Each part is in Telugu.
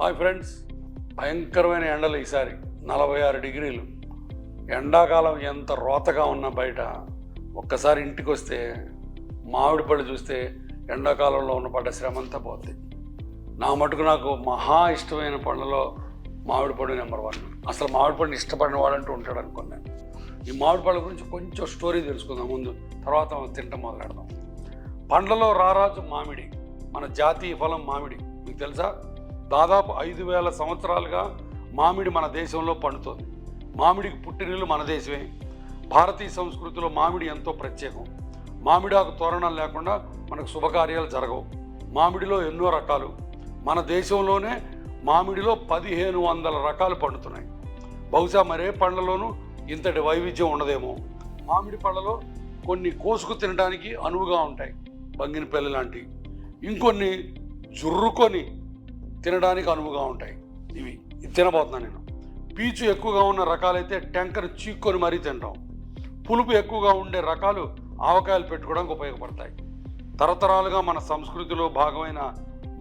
Hi friends. భయంకరమైన ఎండలు ఈసారి. నలభై ఆరు డిగ్రీలు. ఎండాకాలం ఎంత రోతగా ఉన్నా బయట. ఒక్కసారి ఇంటికి వస్తే మామిడి పళ్ళు చూస్తే ఎండాకాలంలో ఉన్న పడ్డ శ్రమ అంతా పోద్ది. నా మటుకు నాకు మహా ఇష్టమైన పండ్లలో మామిడి పండు నెంబర్ వన్. అసలు మామిడి పండు ఇష్టపడిన వాడంటూ ఉంటాడు అనుకున్నాను ఈ మామిడి పళ్ళ గురించి కొంచెం స్టోరీ తెలుసుకుందాం ముందు. తర్వాత తింటాం మొదలెడదాం. పండ్లలో రారాజు మామిడి. మన జాతీయ ఫలం మామిడి. మీకు తెలుసా? దాదాపు ఐదు వేల సంవత్సరాలుగా మామిడి మన దేశంలో పండుతుంది. మామిడికి పుట్టినీళ్ళు మన దేశమే. భారతీయ సంస్కృతిలో మామిడి ఎంతో ప్రత్యేకం. మామిడాకు తోరణం లేకుండా మనకు శుభకార్యాలు జరగవు. మామిడిలో ఎన్నో రకాలు. మన దేశంలోనే మామిడిలో పదిహేను వందల రకాలు పండుతున్నాయి. బహుశా మరే పండ్లలోనూ ఇంతటి వైవిధ్యం ఉండదేమో. మామిడి పళ్ళలో కొన్ని కోసుకు తినడానికి అనువుగా ఉంటాయి. బంగినపల్లి లాంటివి. ఇంకొన్ని జుర్రుకొని తినడానికి అనువుగా ఉంటాయి. ఇవి. ఇది తినబోతున్నాను నేను. పీచు ఎక్కువగా ఉన్న రకాలైతే టెంకర్ చీక్కొని మరీ తింటాం. పులుపు ఎక్కువగా ఉండే రకాలు ఆవకాయలు పెట్టుకోవడానికి ఉపయోగపడతాయి. తరతరాలుగా మన సంస్కృతిలో భాగమైన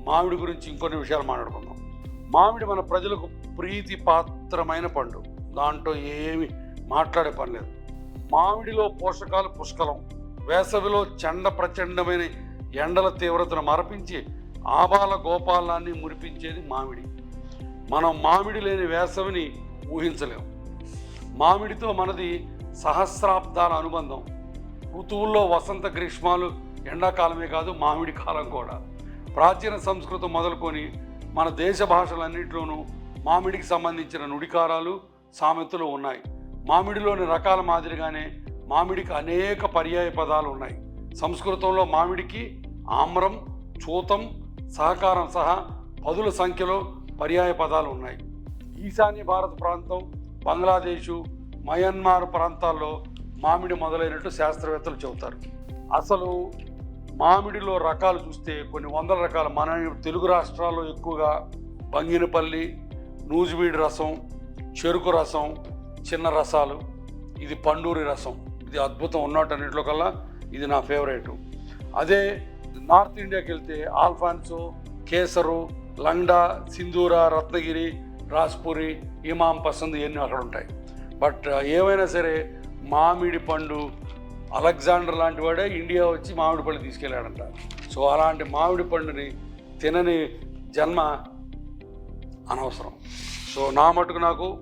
మామిడి గురించి ఇంకొన్ని విషయాలు మాట్లాడుకుందాం. మామిడి మన ప్రజలకు ప్రీతి పాత్రమైన పండు. దాంట్లో ఏమి మాట్లాడే పని లేదు. మామిడిలో పోషకాలు పుష్కలం. వేసవిలో చండ ప్రచండమైన ఎండల తీవ్రతను మరపించి ఆబాల గోపాలాన్ని మురిపించేది మామిడి. మనం మామిడి లేని వేసవిని ఊహించలేం. మామిడితో మనది సహస్రాబ్దాల అనుబంధం. ఋతువుల్లో వసంత గ్రీష్మాలు ఎండాకాలమే కాదు మామిడి కాలం కూడా. ప్రాచీన సంస్కృతం మొదలుకొని మన దేశ భాషలన్నింటిలోనూ మామిడికి సంబంధించిన నుడికారాలు సామెతలు ఉన్నాయి. మామిడిలోని రకాల మాదిరిగానే మామిడికి అనేక పర్యాయ పదాలు ఉన్నాయి. సంస్కృతంలో మామిడికి ఆమ్రం చూతం సహకారం సహా పదుల సంఖ్యలో పర్యాయ పదాలు ఉన్నాయి. ఈశాన్య భారత ప్రాంతం బంగ్లాదేశు మయన్మార్ ప్రాంతాల్లో మామిడి మొదలైనట్టు శాస్త్రవేత్తలు చెబుతారు. అసలు మామిడిలో రకాలు చూస్తే కొన్ని వందల రకాల. మన తెలుగు రాష్ట్రాల్లో ఎక్కువగా బంగినపల్లి నూజివీడి రసం చెరుకు రసం చిన్న రసాలు ఇది పండూరి రసం. ఇది అద్భుతం. ఉన్నట్టన్నింటిలో కల్లా ఇది నా ఫేవరెట్. అదే నార్త్ ఇండియాకి వెళ్తే ఆల్ఫాన్సో కేసరు లంగ్డా సింధూర రత్నగిరి రాజ్పూరి ఇమాం పసంద్ ఇవన్నీ అక్కడ ఉంటాయి. బట్ ఏమైనా సరే మామిడి పండు అలెగ్జాండర్ లాంటి వాడే ఇండియా వచ్చి మామిడి పళ్ళు తీసుకెళ్ళాడంట. సో అలాంటి మామిడి పండుని తినని జన్మ అనవసరం. సో నా మటుకు నాకు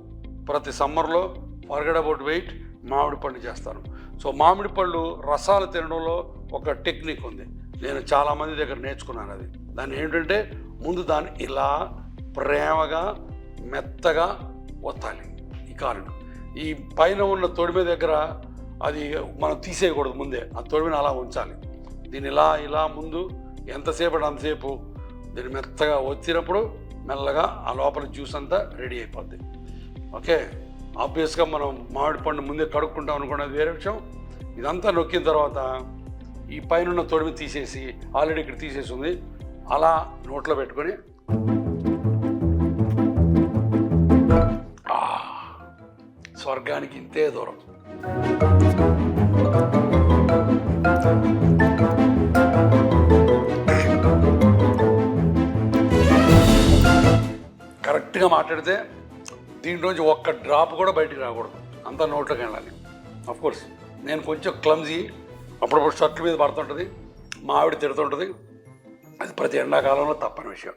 ప్రతి సమ్మర్లో ఫర్గడ్ అబౌట్ వెయిట్ మామిడి పండు చేస్తాను. సో మామిడి పళ్ళు రసాలు తినడంలో ఒక టెక్నిక్ ఉంది. నేను చాలామంది దగ్గర నేర్చుకున్నాను అది. దాన్ని ఏంటంటే ముందు దాన్ని ఇలా ప్రేమగా మెత్తగా ఒత్తాలి. ఈ కాలును ఈ పైన ఉన్న తొడిమి దగ్గర అది మనం తీసేయకూడదు ముందే. ఆ తొడిమిని అలా ఉంచాలి. దీన్ని ఇలా ఇలా ముందు ఎంతసేపు అంతసేపు దీన్ని మెత్తగా వచ్చినప్పుడు మెల్లగా ఆ లోపల జ్యూస్ అంతా రెడీ అయిపోద్ది. ఓకే? ఆబ్వియస్గా మనం మామిడి పండు ముందే కడుక్కుంటాం అనుకున్నది వేరే విషయం. ఇదంతా నొక్కిన తర్వాత ఈ పైన తొడిమి తీసేసి ఆల్రెడీ ఇక్కడ తీసేసి ఉంది. అలా నోట్లో పెట్టుకొని. స్వర్గానికి ఇంతే దూరం. కరెక్ట్గా మాట్లాడితే దీంట్లోంచి ఒక్క డ్రాప్ కూడా బయటికి రాకూడదు. అంతా నోట్లోకి వెళ్ళాలి. అఫ్కోర్స్ నేను కొంచెం క్లమ్జీ అప్పుడప్పుడు షర్ట్ల మీద పడుతుంటుంది మా ఆవిడ తిడుతుంటుంది. అది ప్రతి ఎండాకాలంలో తప్పని విషయం.